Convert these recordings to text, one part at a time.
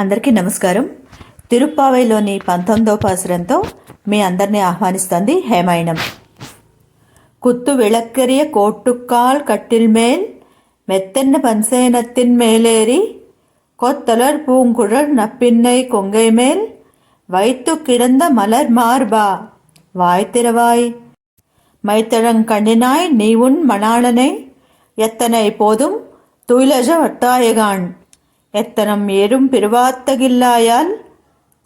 అందరికీ నమస్కారం. తిరుప్పావైలోని పంతొమ్మిదవ పాసురంతో మీ అందరినీ ఆహ్వానిస్తుంది హేమాయణం குத்து விளக்கெறிய கோட்டுக்கால் கட்டில் மேல் மெத்தென்ன பன்சேனத்தின் மேலேறி கொத்தலர் பூங்குழல் நப்பின்னை கொங்கை மேல் வைத்து கிடந்த மலர் மார்பா வாய்த்திரவாய் மைத்தழங்கண்ணினாய் நீ உன் மணாளனை எத்தனை போதும் துயிலஜ வட்டாயகான் ఎత్తనం ఏరుం పిరువాత్తగిల్లాయాల్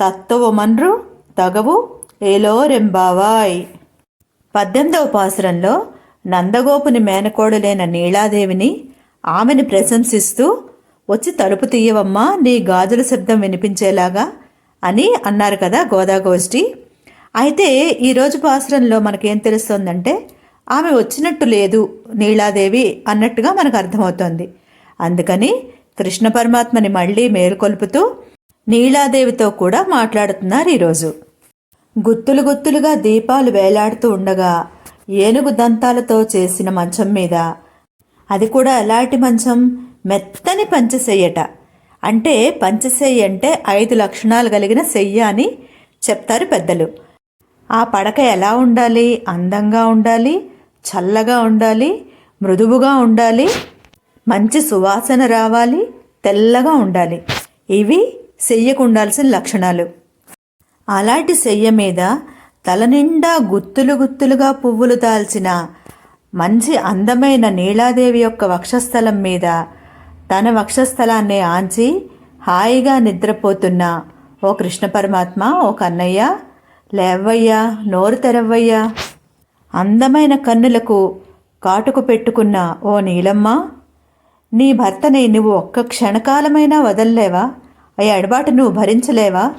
తత్వమన్రు తగవు ఏలోరెంబావాయ్. పద్దెనిమిదవ పాసురంలో నందగోపుని మేనకోడలైన నీలాదేవిని ఆమెని ప్రశంసిస్తూ వచ్చి తలుపు తీయవమ్మా నీ గాజుల శబ్దం వినిపించేలాగా అని అన్నారు కదా గోదాగోష్ఠి. అయితే ఈరోజు పాసురంలో మనకేం తెలుస్తోందంటే ఆమె వచ్చినట్టు లేదు నీలాదేవి అన్నట్టుగా మనకు అర్థమవుతోంది. అందుకని కృష్ణ పరమాత్మని మళ్ళీ మేలుకొల్పుతూ నీలాదేవితో కూడా మాట్లాడుతున్నారు ఈరోజు. గుత్తులు గుత్తులుగా దీపాలు వేలాడుతూ ఉండగా ఏనుగు దంతాలతో చేసిన మంచం మీద అది కూడా ఎలాంటి మంచం? మెత్తని పంచసెయ్యట అంటే పంచసెయ్య అంటే ఐదు లక్షణాలు కలిగిన సెయ్య అని చెప్తారు పెద్దలు. ఆ పడక ఎలా ఉండాలి? అందంగా ఉండాలి? చల్లగా ఉండాలి? మృదువుగా ఉండాలి? మంచి సువాసన రావాలి తెల్లగా ఉండాలి. ఇవి సెయ్యకు ఉండాల్సిన లక్షణాలు. అలాంటి సెయ్య మీద తల నిండా గుత్తులు గుత్తులుగా పువ్వులు దాల్చిన మంచి అందమైన నీలాదేవి యొక్క వక్షస్థలం మీద తన వక్షస్థలాన్ని ఆంచి హాయిగా నిద్రపోతున్న ఓ కృష్ణ పరమాత్మ ఓ కన్నయ్య లేవయ్యా నోరు తెరవయ్యా అందమైన కన్నులకు కాటుకు పెట్టుకున్న ఓ నీలమ్మ నీ భర్తని నువ్వు ఒక్క క్షణకాలమైనా వదల్లేవా? ఆ ఎడబాటు నువ్వు భరించలేవా?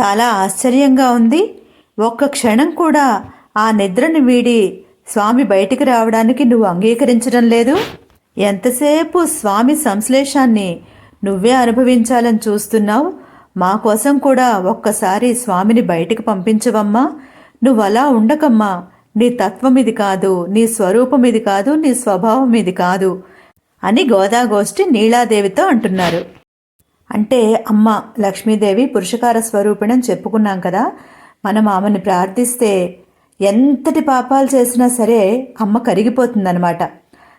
చాలా ఆశ్చర్యంగా ఉంది. ఒక్క క్షణం కూడా ఆ నిద్రను వీడి స్వామి బయటికి రావడానికి నువ్వు అంగీకరించడం లేదు. ఎంతసేపు స్వామి సంశ్లేషాన్ని నువ్వే అనుభవించాలని చూస్తున్నావు? మా కోసం కూడా ఒక్కసారి స్వామిని బయటికి పంపించవమ్మా. నువ్వు అలా ఉండకమ్మా. నీ తత్వం ఇది కాదు నీ స్వరూపం ఇది కాదు నీ స్వభావం ఇది కాదు. అని గోదాగోష్ఠి నీలాదేవితో అంటున్నారు. అంటే అమ్మ లక్ష్మీదేవి పురుషకార స్వరూపిణని చెప్పుకున్నాం కదా మనం ఆమెను ప్రార్థిస్తే ఎంతటి పాపాలు చేసినా సరే అమ్మ కరిగిపోతుందనమాట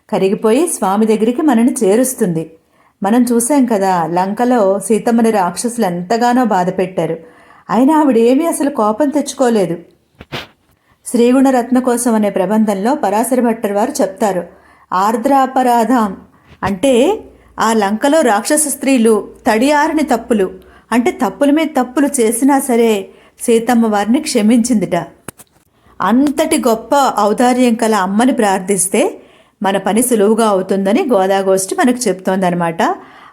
కరిగిపోయి స్వామి దగ్గరికి మనని చేరుస్తుంది. మనం చూసాం కదా లంకలో సీతమ్మని రాక్షసులు ఎంతగానో బాధ పెట్టారు. అయినా ఆవిడేమీ అసలు కోపం తెచ్చుకోలేదు. శ్రీగుణరత్న కోసం అనే ప్రబంధంలో పరాశర భట్టర్ వారు చెప్తారు ఆర్ద్రాపరాధం అంటే ఆ లంకలో రాక్షస స్త్రీలు తడియారని తప్పులు అంటే తప్పుల మీద తప్పులు చేసినా సరే సీతమ్మ వారిని క్షమించిందిట. అంతటి గొప్ప ఔదార్యం కల అమ్మని ప్రార్థిస్తే మన పని సులువుగా అవుతుందని గోదాగోష్ఠి మనకు చెప్తోందనమాట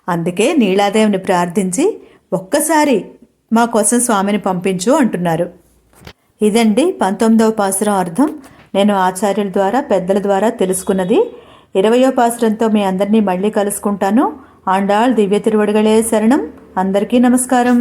అందుకే నీలాదేవిని ప్రార్థించి ఒక్కసారి మా కోసం స్వామిని పంపించు అంటున్నారు. ఇదండి పంతొమ్మిదవ పాసురం అర్థం. నేను ఆచార్యుల ద్వారా పెద్దల ద్వారా తెలుసుకున్నది. ఇరవయో పాసురంతో మీ అందరినీ మళ్ళీ కలుసుకుంటాను. ఆండాళ్ దివ్య తిరువడుగలే శరణం. అందరికీ నమస్కారం.